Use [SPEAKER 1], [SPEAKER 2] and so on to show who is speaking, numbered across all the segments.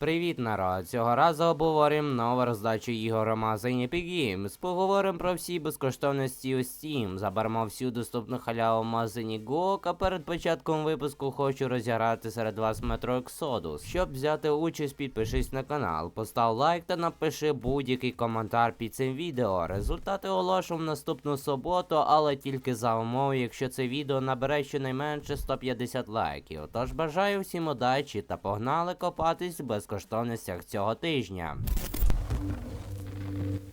[SPEAKER 1] Привіт, народ! Цього разу обговоримо нову роздачу ігор у магазині Games. Поговоримо про всі безкоштовності у Steam. Заберемо всю доступну халяву в магазині GOG, а перед початком випуску хочу розіграти серед вас Metro Exodus. Щоб взяти участь, підпишись на канал, постав лайк та напиши будь-який коментар під цим відео. Результати оголошу в наступну суботу, але тільки за умови, якщо це відео набере щонайменше 150 лайків. Тож бажаю всім удачі та погнали копатись в безкоштовностях цього тижня.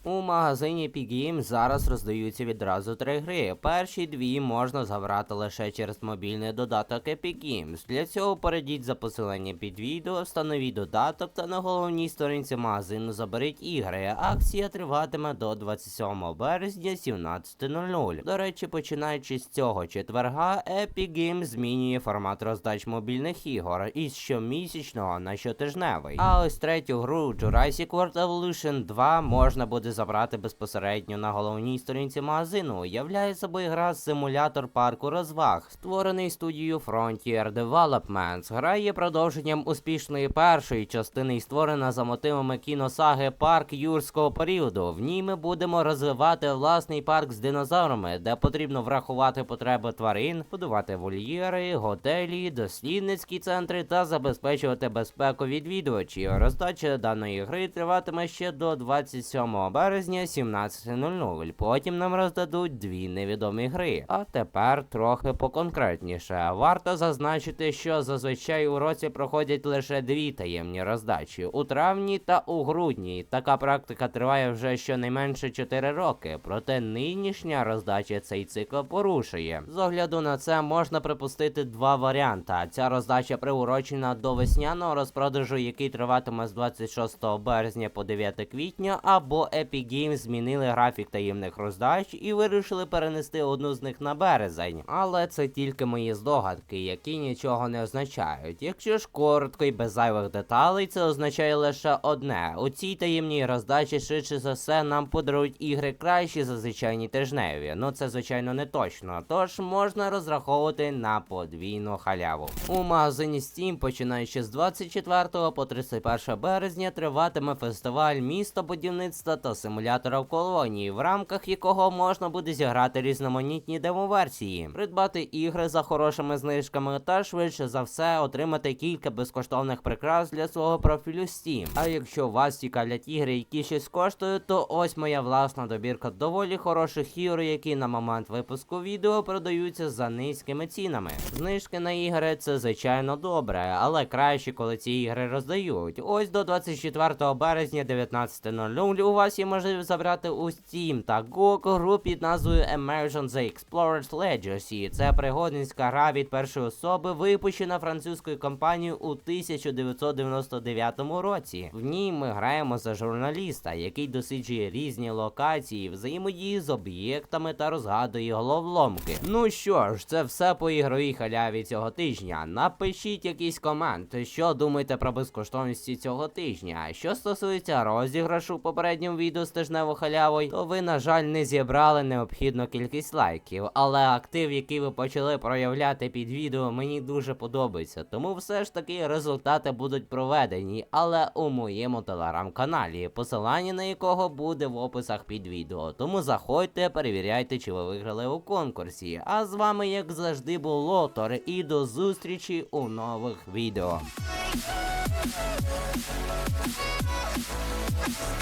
[SPEAKER 1] У магазині Epic Games зараз роздаються відразу три гри. Перші дві можна забрати лише через мобільний додаток Epic Games. Для цього перейдіть за посиланням під відео, встановіть додаток та на головній сторінці магазину заберіть ігри. Акція триватиме до 27 березня 17.00. До речі, починаючи з цього четверга, Epic Games змінює формат роздач мобільних ігор із щомісячного на щотижневий. А ось третю гру Jurassic World Evolution 2 можна буде забрати безпосередньо на головній сторінці магазину. Являє собою гра симулятор парку розваг, створений студією Frontier Developments. Гра є продовженням успішної першої частини і створена за мотивами кіносаги Парк юрського періоду. В ній ми будемо розвивати власний парк з динозаврами, де потрібно врахувати потреби тварин, будувати вольєри, готелі, дослідницькі центри та забезпечувати безпеку відвідувачів. Роздача даної гри триватиме ще до 27 березня 17.00. Потім нам роздадуть дві невідомі гри. А тепер трохи поконкретніше. Варто зазначити, що зазвичай у році проходять лише дві таємні роздачі у травні та у грудні. Така практика триває вже щонайменше 4 роки. Проте нинішня роздача цей цикл порушує. З огляду на це можна припустити два варіанти. Ця роздача приурочена до весняного розпродажу, який триватиме з 26 березня по 9 квітня, або Epic Games змінили графік таємних роздач і вирішили перенести одну з них на березень. Але це тільки мої здогадки, які нічого не означають. Якщо ж коротко і без зайвих деталей, це означає лише одне: у цій таємній роздачі швидше за все нам подарують ігри кращі за звичайні тижневі. Ну це звичайно не точно. Тож можна розраховувати на подвійну халяву. У магазині Steam, починаючи з 24 по 31 березня, триватиме фестиваль місто будівництва та симулятора в колонії, в рамках якого можна буде зіграти різноманітні демоверсії, придбати ігри за хорошими знижками та швидше за все отримати кілька безкоштовних прикрас для свого профілю Steam. А якщо вас цікавлять ігри, які щось коштують, то ось моя власна добірка доволі хороших ігор, які на момент випуску відео продаються за низькими цінами. Знижки на ігри це звичайно добре, але краще, коли ці ігри роздають. Ось до 24 березня 19.00 у вас є можливість забрати у Steam та GOG гру під назвою Emergence The Explorers Legacy. Це пригодницька гра від першої особи, випущена французькою компанією у 1999 році. В ній ми граємо за журналіста, який досліджує різні локації, взаємодіє з об'єктами та розгадує головоломки. Ну що ж, це все по ігровій халяві цього тижня. Напишіть якийсь комент, що думаєте про безкоштовності цього тижня. Що стосується розіграшу попередньому відео з тижневою халявою, то ви, на жаль, не зібрали необхідну кількість лайків. Але актив, який ви почали проявляти під відео, мені дуже подобається. Тому все ж таки результати будуть проведені, але у моєму телеграм-каналі, посилання на якого буде в описах під відео. Тому заходьте, перевіряйте, чи ви виграли у конкурсі. А з вами, як завжди, був Лотор, і до зустрічі у нових відео.
[SPEAKER 2] It's